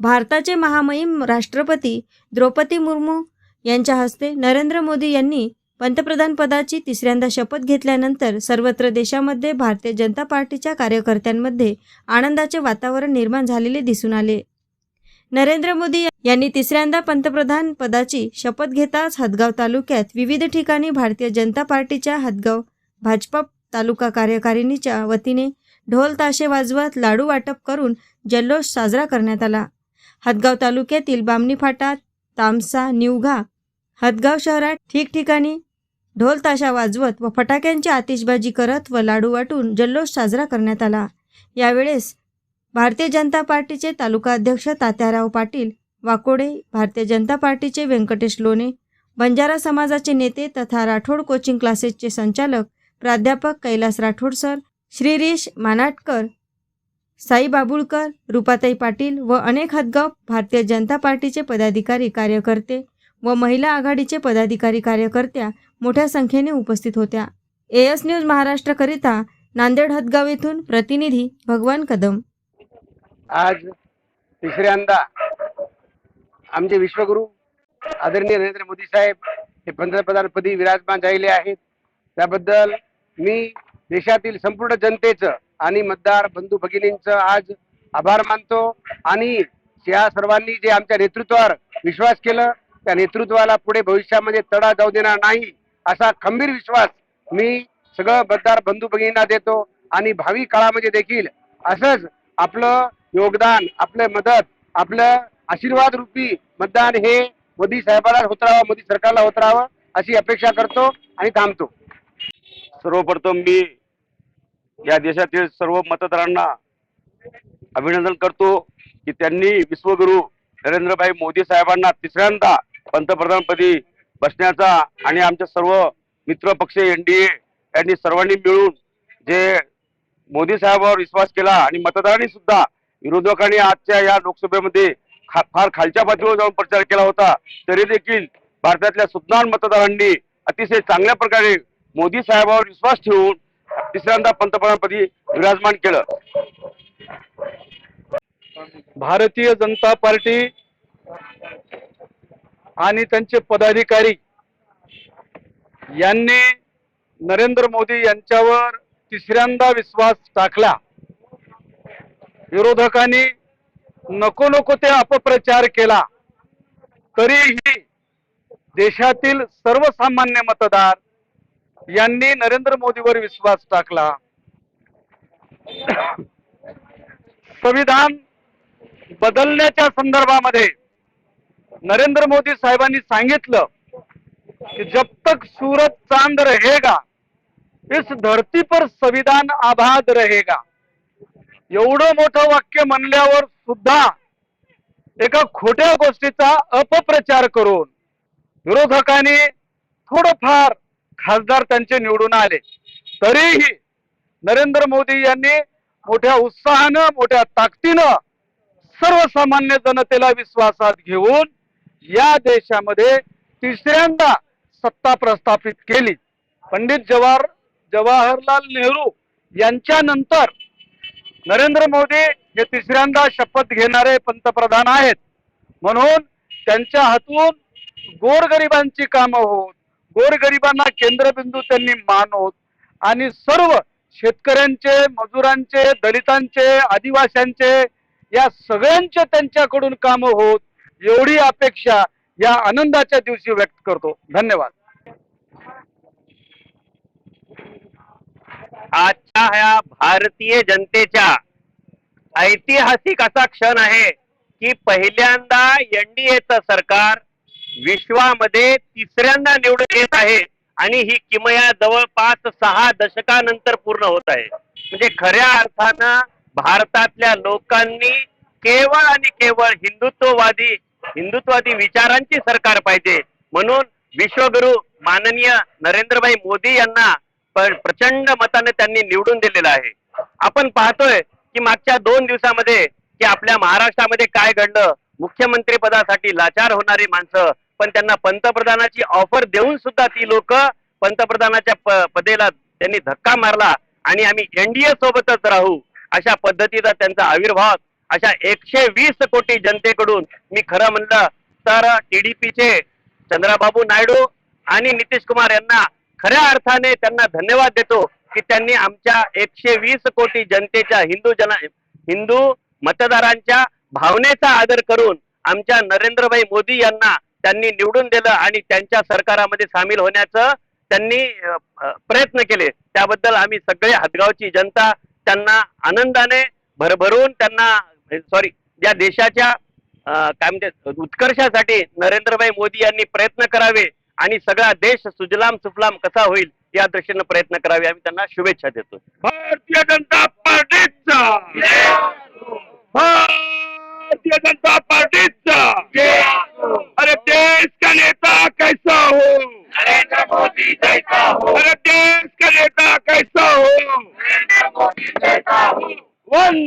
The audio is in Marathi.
भारताचे महामहिम राष्ट्रपती द्रौपदी मुर्मू यांच्या हस्ते नरेंद्र मोदी यांनी पंतप्रधान पदाची तिसऱ्यांदा शपथ घेतल्यानंतर सर्वत्र देशामध्ये भारतीय जनता पार्टीच्या कार्यकर्त्यांमध्ये आनंदाचे वातावरण निर्माण झालेले दिसून आले. नरेंद्र मोदी यांनी तिसऱ्यांदा पंतप्रधान पदाची शपथ घेताच हदगाव तालुक्यात विविध ठिकाणी भारतीय जनता पार्टीच्या हदगाव भाजपा तालुका कार्यकारिणीच्या वतीने ढोल ताशे वाजवत लाडू वाटप करून जल्लोष साजरा करण्यात आला. हदगाव तालुक्यातील बामणी फाटा तामसा निवघा हदगाव शहरात ठिकठिकाणी ढोल ताशा वाजवत व फटाक्यांची आतिषबाजी करत व लाडू वाटून जल्लोष साजरा करण्यात आला. यावेळेस भारतीय जनता पार्टीचे तालुका अध्यक्ष तात्याराव पाटील वाकोडे भारतीय जनता पार्टीचे व्यंकटेश लोणे बंजारा समाजाचे नेते तथा राठोड कोचिंग क्लासेसचे संचालक प्राध्यापक कैलास राठोड सर श्रीरीश मानाटकर साई बाबुळकर रुपाताई पाटील व अनेक हदगाव भारतीय जनता पार्टीचे पदाधिकारी कार्यकर्ते व महिला आघाडीचे पदाधिकारी कार्यकर्त्या मोठ्या संख्येने उपस्थित होत्या. एएस न्यूज महाराष्ट्रकरिता नांदेड हदगाव येथून प्रतिनिधी भगवान कदम. आज तिसऱ्यांदा आमचे विश्वगुरु आदरणीय नरेंद्र मोदी साहेब हे पंतप्रधानपदी विराजमान झालेले आहेत. त्याबद्दल मी देशातील संपूर्ण जनतेचं आणि मतदार बंधू भगिनींचं आज आभार मानतो. आणि या सर्वांनी जे आमच्या नेतृत्वावर विश्वास केलं त्या नेतृत्वाला पुढे भविष्यामध्ये तडा जाऊ देणार नाही असा खंबीर विश्वास मी सगळं मतदार बंधू भगिनींना देतो. आणि भावी काळामध्ये देखील असंच आपलं योगदान आपलं मदत आपलं आशीर्वाद रूपी मतदान हे मोदी साहेबाला होत राहावं मोदी सरकारला होत राहावं अशी अपेक्षा करतो आणि थांबतो. सर्वप्रथम मी या देशातील सर्व मतदारांना अभिनंदन करतो की त्यांनी विश्वगुरु नरेंद्रभाई मोदी साहेबांना तिसऱ्यांदा पंतप्रधानपदी बसण्याचा आणि आमच्या सर्व मित्र पक्ष एनडीए यांनी सर्वांनी मिळून जे मोदी साहेबांवर विश्वास केला आणि मतदारांनी सुद्धा विरोधकांनी आजच्या या लोकसभेमध्ये खा फार खालच्या पातळीवर जाऊन प्रचार केला होता तरी देखील भारतातल्या सुज्ञान मतदारांनी अतिशय चांगल्या प्रकारे मोदी साहेबांवर विश्वास ठेवून तिसऱ्यांदा पंतप्रधानपदी विराजमान केलं. भारतीय जनता पार्टी आणि त्यांचे पदाधिकारी यांनी नरेंद्र मोदी यांच्यावर तिसऱ्यांदा विश्वास टाकला. विरोधकांनी नको नको ते अपप्रचार केला. तरीही देशातील सर्वसामान्य मतदार यांनी नरेंद्र मोदीवर विश्वास टाकला. संविधान बदलण्याच्या संदर्भामध्ये नरेंद्र मोदी साहेबांनी सांगितलं कि जब तक सूरज चांद रहेगा इस धरती पर संविधान आबाद रहेगा. एवढं मोठं वाक्य म्हणल्यावर सुद्धा एका खोट्या गोष्टीचा अपप्रचार करून विरोधकांनी थोडंफार खासदार त्यांचे निवडून आले. तरीही नरेंद्र मोदी यांनी मोठ्या उत्साहानं मोठ्या ताकदीनं सर्वसामान्य जनतेला विश्वासात घेऊन या देशामध्ये तिसऱ्यांदा सत्ता प्रस्थापित केली. पंडित जवाहर जवाहरलाल नेहरू यांच्या नंतर नरेंद्र मोदी हे तिसऱ्यांदा शपथ घेणारे पंतप्रधान आहेत. म्हणून त्यांच्या हातून गोरगरिबांची कामं होत गोरगरिबांना केंद्रबिंदू त्यांनी मानवत आणि सर्व शेतकऱ्यांचे मजुरांचे दलितांचे आदिवास्यांचे या सगळ्यांचे त्यांच्याकडून कामं होत एवढी अपेक्षा या आनंदाच्या दिवशी व्यक्त करतो. धन्यवाद. आजच्या ह्या भारतीय जनतेच्या ऐतिहासिक असा क्षण आहे की पहिल्यांदा एनडीएचं सरकार विश्वामध्ये तिसऱ्यांदा निवडून येत आहे आणि ही किमया जवळपास सहा दशकानंतर पूर्ण होत आहे. म्हणजे खऱ्या अर्थानं भारतातल्या लोकांनी केवळ आणि केवळ हिंदुत्ववादी हिंदुत्ववादी विचारांची सरकार पाहिजे. म्हणून विश्वगुरु माननीय नरेंद्रभाई मोदी यांना प्रचंड मताने त्यांनी निवडून दिलेलं आहे. आपण पाहतोय की मागच्या दोन दिवसामध्ये की आपल्या महाराष्ट्रामध्ये काय घडलं? मुख्यमंत्री पदासाठी लाचार होणारी माणसं पण त्यांना पंतप्रधानाची ऑफर देऊन सुद्धा ती लोक पंतप्रधानाच्या प- पदेला त्यांनी धक्का मारला आणि आम्ही एनडीए सोबतच राहू अशा पद्धतीचा त्यांचा आविर्भाव अशा एकशे वीस कोटी जनतेकडून मी खरं म्हणलं तर टीडीपीचे चंद्राबाबू नायडू आणि नितीश कुमार यांना खऱ्या अर्थाने त्यांना धन्यवाद देतो की त्यांनी आमच्या एकशे वीस कोटी जनतेच्या हिंदू जन हिंदू मतदारांच्या भावनेचा आदर करून आमच्या नरेंद्रभाई मोदी यांना त्यांनी निवडून दिलं आणि त्यांच्या सरकारामध्ये सामील होण्याचं त्यांनी प्रयत्न केले. त्याबद्दल आम्ही सगळे हदगावची जनता त्यांना आनंदाने भरभरून त्यांना सॉरी या देशाच्या काय म्हणते उत्कर्षासाठी नरेंद्रभाई मोदी यांनी प्रयत्न करावे आणि सगळा देश सुजलाम सुफलाम कसा होईल या दृष्टीनं प्रयत्न करावे. आम्ही त्यांना शुभेच्छा देतो भारतीय जनता पार्टीचा भारतीय जनता पार्टीचा अरे देश का नेता कैसा हो नरेंद्र मोदी जैसा हो अरे देश का नेता कैसा हो